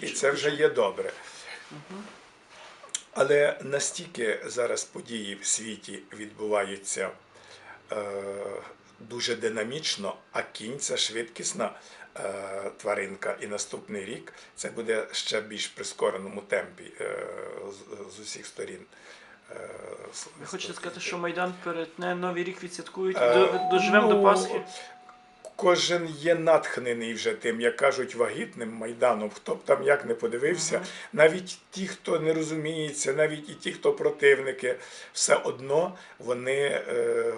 І це вже є добре. Але настільки зараз події в світі відбуваються е, дуже динамічно, а кінь це швидкісна е, тваринка. І наступний рік це буде ще більш прискореному темпі е, з, з усіх сторін. Е, Ви хочете сказати, що Майдан перетне Новий рік відсвяткують, Е, доживемо ну, до Пасхи? Кожен є натхнений вже тим, як кажуть, вагітним майданом. Хто б там як не подивився, навіть ті, хто не розуміється, навіть і ті, хто противники, все одно вони е,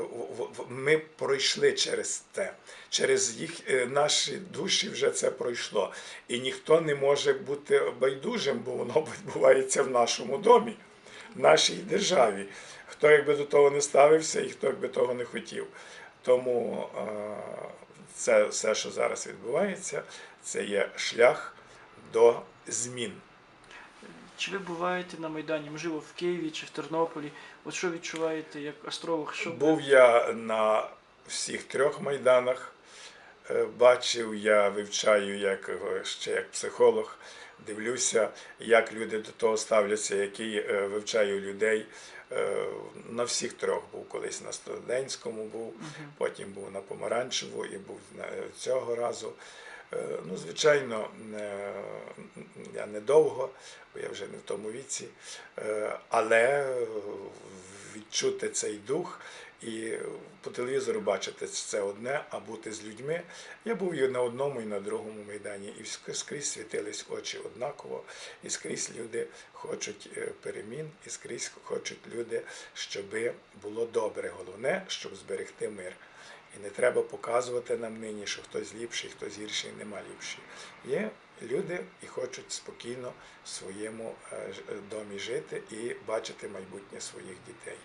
ми пройшли через те. Через їх е, наші душі вже це пройшло. І ніхто не може бути байдужим, бо воно відбувається в нашому домі, в нашій державі. Хто якби до того не ставився і хто якби того не хотів. Тому е, це все, що зараз відбувається, це є шлях до змін. Чи ви буваєте на Майдані, можливо, в Києві чи в Тернополі? От що відчуваєте як астролог? Що Був я на всіх трьох майданах, бачив, я вивчаю як е, ще як психолог, дивлюся, як люди до того ставляться, які е, вивчаю людей. Е, На всіх трьох був колись на студентському був, потім був на помаранчеву і був цього разу. Е, Ну, звичайно, е, я недовго, бо я вже не в тому віці, е, але відчути цей дух і по телевізору бачити це одне, а бути з людьми. Я був і на одному, і на другому майдані, і скрізь світились очі однаково, і скрізь люди хочуть перемін, і скрізь хочуть люди, щоб було добре. Головне, щоб зберегти мир. І не треба показувати нам нині, що хтось ліпший, хтось гірший, нема ліпший. Є люди і хочуть спокійно в своєму е, е, домі жити і бачити майбутнє своїх дітей.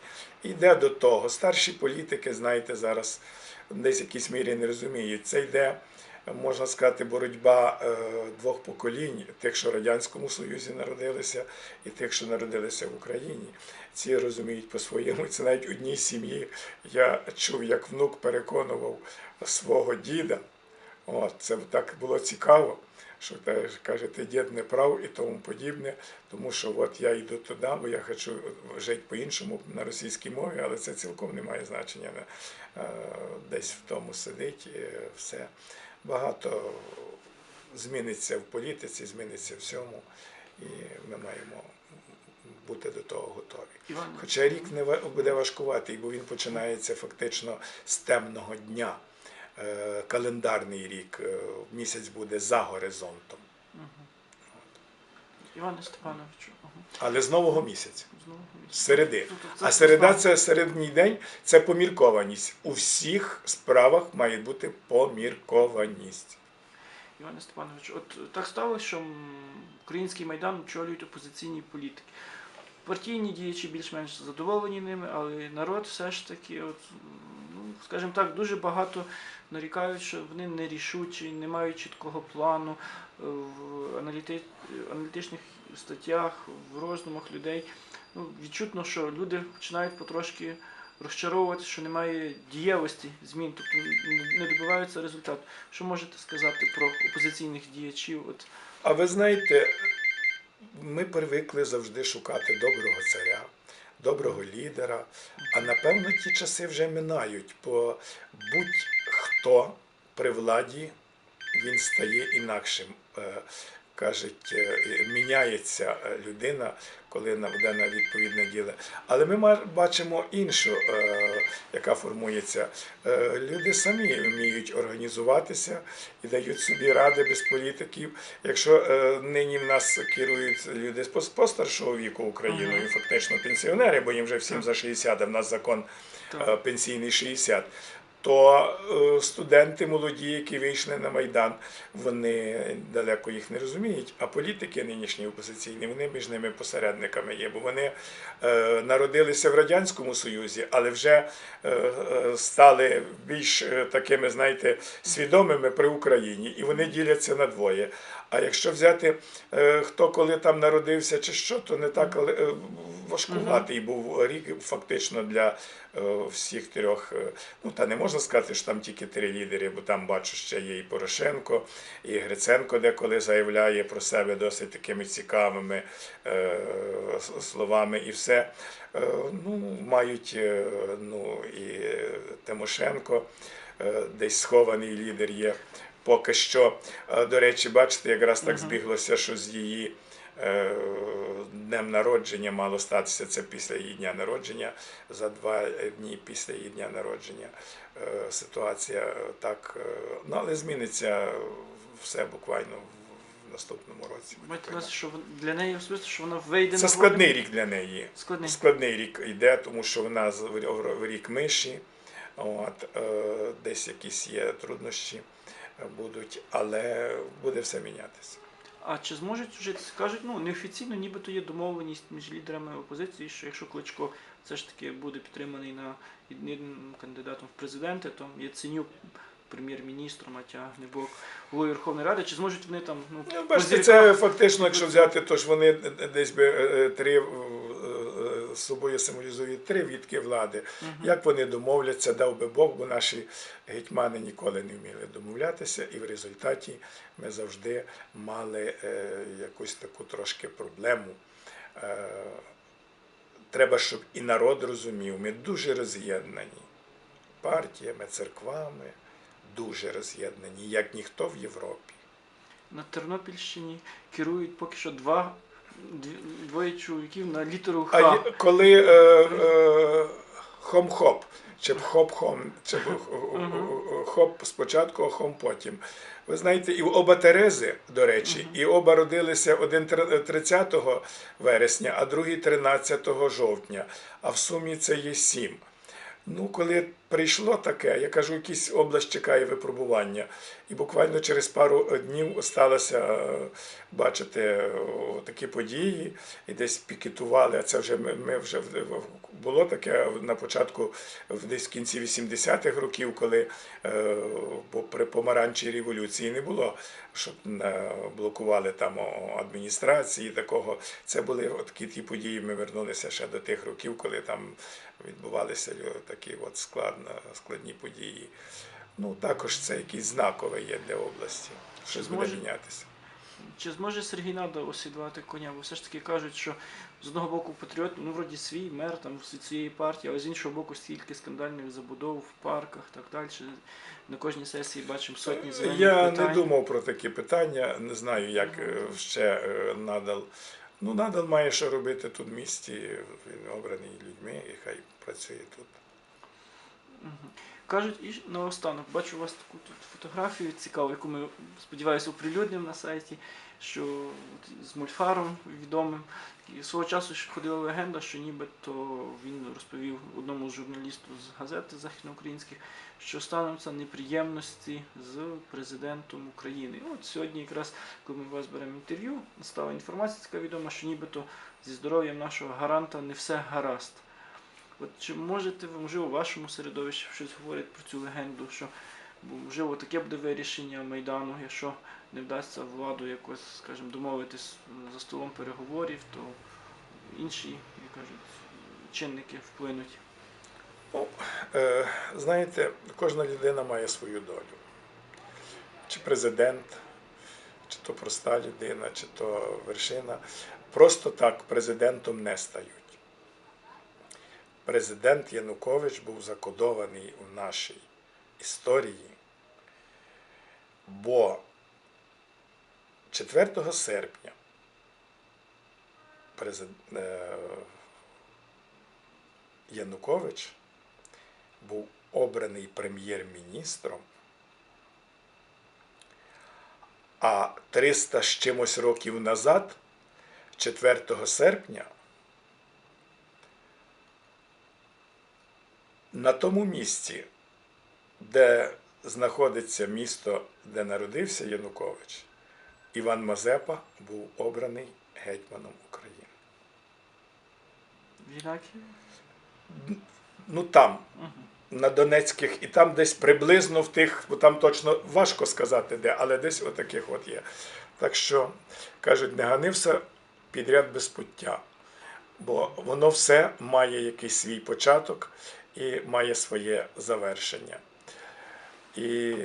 Іде до того. Старші політики, знаєте, зараз десь в якійсь мірі не розуміють. Це йде, можна сказати, боротьба е, двох поколінь, тих, що в Радянському Союзі народилися, і тих, що народилися в Україні. Ці розуміють по-своєму. Це навіть одній сім'ї. Я чув, як внук переконував свого діда. От, це так було цікаво, що каже, ти дід не прав і тому подібне, тому що от я йду туди, бо я хочу жити по-іншому на російській мові, але це цілком не має значення. Е, Десь в тому сидить е, все. Багато зміниться в політиці, зміниться в всьому, і ми маємо бути до того готові. Хоча рік не буде важкуватий, бо він починається фактично з темного дня. Е, Календарний рік, е, місяць буде за горизонтом, Іване Степановичу, але з нового місяця, з середи. Тобто А середа це середній день, це поміркованість. У всіх справах має бути поміркованість. Іване Степановичу, от так сталося, що український майдан очолюють опозиційні політики. Партійні діячі більш-менш задоволені ними, але народ все ж таки, от, ну, скажімо так, дуже багато нарікають, що вони нерішучі, не мають чіткого плану е, в аналіти... аналітичних статтях, в роздумах людей. Ну, відчутно, що люди починають потрошки розчаровувати, що немає дієвості змін, тобто не добиваються результату. Що можете сказати про опозиційних діячів? От А ви знаєте, ми привикли завжди шукати доброго царя, доброго лідера. А напевно ті часи вже минають, бо будь-хто при владі він стає інакшим. Кажуть, е, міняється е, людина, коли наведе на відповідне діло. Але ми бачимо іншу, е, яка формується. Люди самі вміють організуватися і дають собі ради без політиків. Якщо нині в нас керують люди з постаршого віку Україною, фактично пенсіонери, бо їм вже всім за 60, а в нас закон пенсійний 60, то е, студенти молоді, які вийшли на Майдан, вони далеко їх не розуміють. А політики нинішні опозиційні, вони між ними посередниками є, бо вони е, народилися в Радянському Союзі, але вже е, стали більш такими, знаєте, свідомими при Україні, і вони діляться на двоє. А якщо взяти хто коли там народився чи що, то не так важкуватий був рік фактично для всіх трьох. е, Ну та не можна сказати, що там тільки три лідери, бо там бачу ще є і Порошенко, і Гриценко деколи заявляє про себе досить такими цікавими е, словами, і все. Е, ну, мають е, ну, і Тимошенко, е, десь схований лідер є. Поки що, Е, до речі, бачите, якраз так збіглося, що з її е, днем народження мало статися це після її дня народження, за два дні після її дня народження. Е, Ситуація так, е, ну але зміниться все буквально в наступному році. Маєте на що для неї особисто, що вона вийде Це на складний волю? рік для неї. Складний. Складний рік йде, тому що вона в рік миші, от, е, десь якісь є труднощі е, будуть, але буде все мінятися. А чи зможуть вже кажуть, ну неофіційно, нібито є домовленість між лідерами опозиції, що якщо Кличко все ж таки буде підтриманий на єдиним кандидатом в президенти, то Яценюк прем'єр-міністром, а тягнебок головою Верховної Ради, чи зможуть вони там ну, Ну, бачите, зірках- це фактично, якщо взяти, то ж вони десь би е, три е, е, з собою символізують три відки влади. Як вони домовляться, дав би Бог, бо наші гетьмани ніколи не вміли домовлятися, і в результаті ми завжди мали е, якусь таку трошки проблему. Е, Треба, щоб і народ розумів, ми дуже роз'єднані партіями, церквами, дуже роз'єднані, як ніхто в Європі. на Тернопільщині керують поки що два двоє чоловіків на літеру Х. А коли е, е, хом-хоп, чи хоп-хом, чи хоп спочатку, а хом потім. Ви знаєте, і оба Терези, до речі, і оба родилися один 30 вересня, а другий 13 жовтня. А в сумі це є сім. Ну, коли прийшло таке, я кажу, якась область чекає випробування. І буквально через пару днів сталося, е, бачите, о, такі події, і десь пікетували. А це вже ми, вже було таке на початку, десь в кінці 80-х років, коли е, бо при помаранчій революції не було, щоб е, блокували там адміністрації такого. Це були такі ті події. Ми вернулися ще до тих років, коли там відбувалися такі от складно, складні події. Ну, також це якийсь знакове є для області. Щось буде мінятися. Чи зможе Сергій Нада осідлати коня? Бо все ж таки кажуть, що з одного боку патріот, ну вроді свій мер там з цієї партії, але з іншого боку стільки скандальних забудов в парках, так далі. На кожній сесії бачимо сотні зелених Я питань. не думав про такі питання, не знаю, як е, ще е, надал. Ну, треба, має що робити тут в місті. Він обраний людьми і хай працює тут. Кажуть, і наостанок, бачу у вас таку тут фотографію цікаву, яку ми, сподіваюся, оприлюднимо на сайті, що з мульфаром відомим. І свого часу ще ходила легенда, що нібито він розповів одному з журналістів з газети західноукраїнських, що стануться неприємності з президентом України. От сьогодні, якраз, коли ми вас беремо інтерв'ю, стала інформація така відома, що нібито зі здоров'ям нашого гаранта не все гаразд. От чи можете ви, можливо, у вашому середовищі щось говорять про цю легенду, що бо, можливо таке буде вирішення Майдану, якщо не вдасться владу якось, скажімо, домовитись за столом переговорів, то інші, як кажуть, чинники вплинуть. Ну, е, знаєте, кожна людина має свою долю. Чи президент, чи то проста людина, чи то вершина. Просто так президентом не стають. Президент Янукович був закодований у нашій історії, бо 4 серпня президент, Янукович був обраний прем'єр-міністром, а 300 з чимось років назад, 4 серпня, на тому місці, де знаходиться місто, де народився Янукович, Іван Мазепа був обраний гетьманом України. В Іракі? Ну там, Угу. на Донецьких, і там десь приблизно в тих, бо там точно важко сказати де, але десь отаких от є. Так що, кажуть, не ганився підряд без пуття, бо воно все має якийсь свій початок і має своє завершення. І